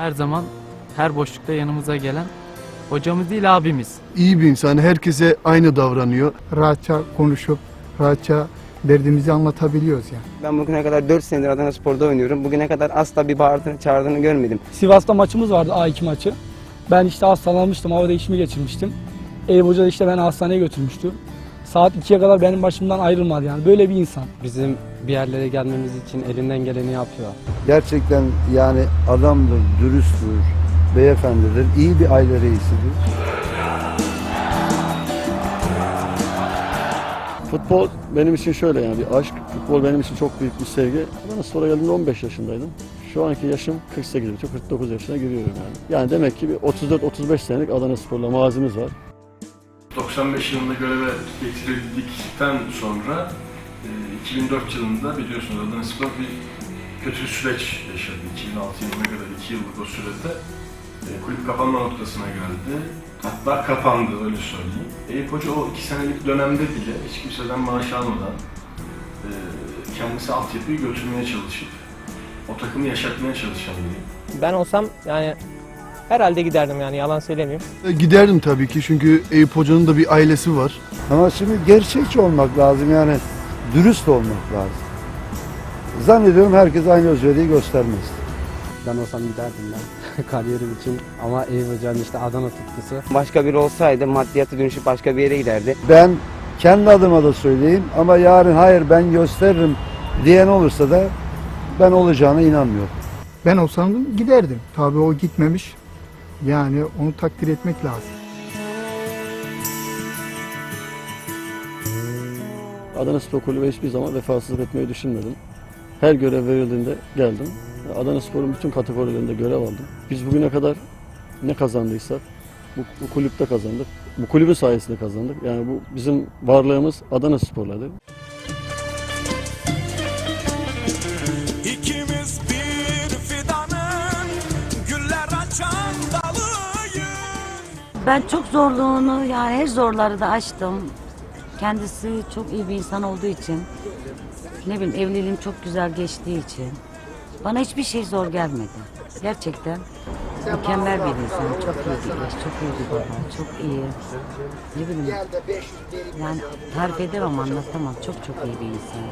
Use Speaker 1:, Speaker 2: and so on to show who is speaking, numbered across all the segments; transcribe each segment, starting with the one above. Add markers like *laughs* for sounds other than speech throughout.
Speaker 1: Her zaman her boşlukta yanımıza gelen hocamız değil abimiz.
Speaker 2: İyi bir insan, herkese aynı davranıyor.
Speaker 3: rahatça konuşup rahatça derdimizi anlatabiliyoruz yani.
Speaker 4: Ben bugüne kadar 4 senedir Adana Spor'da oynuyorum. Bugüne kadar asla bir bağırdığını, çağırdığını görmedim.
Speaker 5: Sivas'ta maçımız vardı A2 maçı. Ben işte hastalanmıştım, hava değişimi geçirmiştim. Eyüp Hoca da işte beni hastaneye götürmüştü. Saat 2'ye kadar benim başımdan ayrılmadı yani. Böyle bir insan.
Speaker 6: Bizim bir yerlere gelmemiz için elinden geleni yapıyor.
Speaker 7: Gerçekten yani adamdır, dürüsttür, beyefendidir, iyi bir aile reisidir.
Speaker 8: Futbol benim için şöyle yani bir aşk. Futbol benim için çok büyük bir sevgi. Adana Spor'a geldiğimde 15 yaşındaydım. Şu anki yaşım 48 bitiyor, 49 yaşına giriyorum yani. Yani demek ki bir 34-35 senelik Adana Spor'la mazimiz var.
Speaker 9: 95 yılında göreve getirildikten sonra e, 2004 yılında biliyorsunuz Adana Spor bir kötü süreç yaşadı. 2006 yılına kadar 2 yıllık o sürede e, kulüp kapanma noktasına geldi. Hatta kapandı öyle söyleyeyim. Eyüp Hoca o 2 senelik dönemde bile hiç kimseden maaş almadan e, kendisi altyapıyı götürmeye çalışıp o takımı yaşatmaya çalışan biri.
Speaker 10: Ben olsam yani herhalde giderdim yani yalan söylemeyeyim.
Speaker 2: E, Giderdim tabii ki çünkü Eyüp Hoca'nın da bir ailesi var.
Speaker 7: Ama şimdi gerçekçi olmak lazım yani dürüst olmak lazım. Zannediyorum herkes aynı özveriyi göstermez.
Speaker 6: Ben olsam giderdim ben *laughs* kariyerim için. Ama Eyüp Hoca'nın işte Adana tutkusu.
Speaker 4: Başka biri olsaydı maddiyatı dönüşüp başka bir yere giderdi.
Speaker 7: Ben kendi adıma da söyleyeyim ama yarın hayır ben gösteririm diyen olursa da ben olacağına inanmıyorum.
Speaker 3: Ben olsam giderdim. Tabii o gitmemiş. Yani onu takdir etmek lazım.
Speaker 8: Adana Spor Kulübü hiçbir zaman vefasızlık etmeyi düşünmedim. Her görev verildiğinde geldim. Adana Spor'un bütün kategorilerinde görev aldım. Biz bugüne kadar ne kazandıysak bu, bu kulüpte kazandık. Bu kulübün sayesinde kazandık. Yani bu bizim varlığımız Adana Spor'ladır.
Speaker 11: Ben çok zorluğunu yani her zorları da aştım. Kendisi çok iyi bir insan olduğu için. Ne bileyim evliliğim çok güzel geçtiği için. Bana hiçbir şey zor gelmedi. Gerçekten mükemmel bir insan. Çok iyi bir eş, çok iyi bir baba, çok iyi. Ne bileyim yani tarif edemem anlatamam. Çok çok iyi bir insan.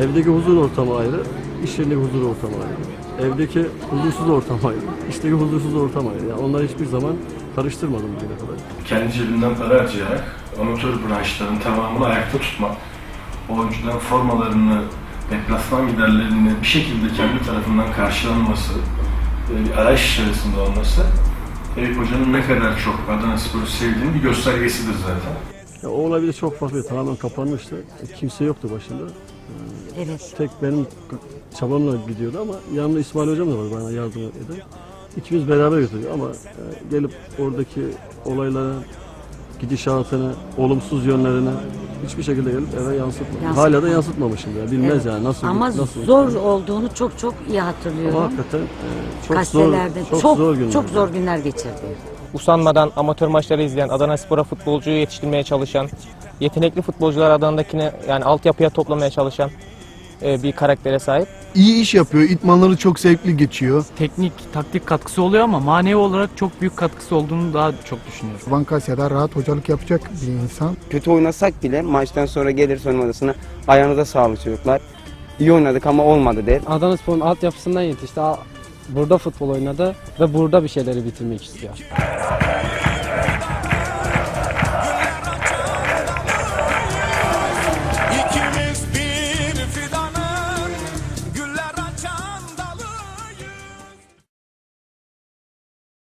Speaker 8: Evdeki huzur ortamı ayrı, iş yerindeki huzur ortamı ayrı. Evdeki huzursuz ortam ayrı, *laughs* işteki huzursuz ortam ayrı. Yani onları hiçbir zaman karıştırmadım bugüne kadar.
Speaker 9: kendi cebinden para harcayarak amatör branşların tamamını ayakta tutmak, oyuncuların formalarını, deplasman giderlerini bir şekilde kendi tarafından karşılanması, e, bir arayış içerisinde olması, Eyüp Hoca'nın ne kadar çok Adana Spor'u sevdiğinin bir göstergesidir zaten.
Speaker 8: Ya, o de çok farklı, tamamen kapanmıştı. Kimse yoktu başında.
Speaker 11: Evet.
Speaker 8: Tek benim çabamla gidiyordu ama yanımda İsmail Hocam da var bana yardım eden. İkimiz beraber götürüyor ama e, gelip oradaki olaylara, gidişatını, olumsuz yönlerini hiçbir şekilde gelip eve yansıtmadım.
Speaker 11: Yansıtmadı.
Speaker 8: Hala da yansıtmamışım ya. Bilmez
Speaker 11: Evet.
Speaker 8: yani nasıl
Speaker 11: Ama
Speaker 8: nasıl.
Speaker 11: zor olduğunu çok çok iyi
Speaker 8: Ama
Speaker 11: hatırlıyorum.
Speaker 8: hakikaten e, çok zor,
Speaker 11: Gazetelerde
Speaker 8: çok,
Speaker 11: çok
Speaker 8: zor günler.
Speaker 11: çok zor günler geçirdi.
Speaker 10: Usanmadan amatör maçları izleyen, Adana Spor'a futbolcuyu yetiştirmeye çalışan, yetenekli futbolcular Adana'dakine yani altyapıya toplamaya çalışan e, bir karaktere sahip.
Speaker 2: İyi iş yapıyor, itmanları çok zevkli geçiyor.
Speaker 1: Teknik, taktik katkısı oluyor ama manevi olarak çok büyük katkısı olduğunu daha çok düşünüyorum.
Speaker 3: Vankasya'da rahat hocalık yapacak bir insan.
Speaker 4: Kötü oynasak bile maçtan sonra gelir soyunma odasına ayağınıza sağlık çocuklar. İyi oynadık ama olmadı der.
Speaker 6: Adana Spor'un altyapısından yetişti. Burada futbol oynadı ve burada bir şeyleri bitirmek istiyor.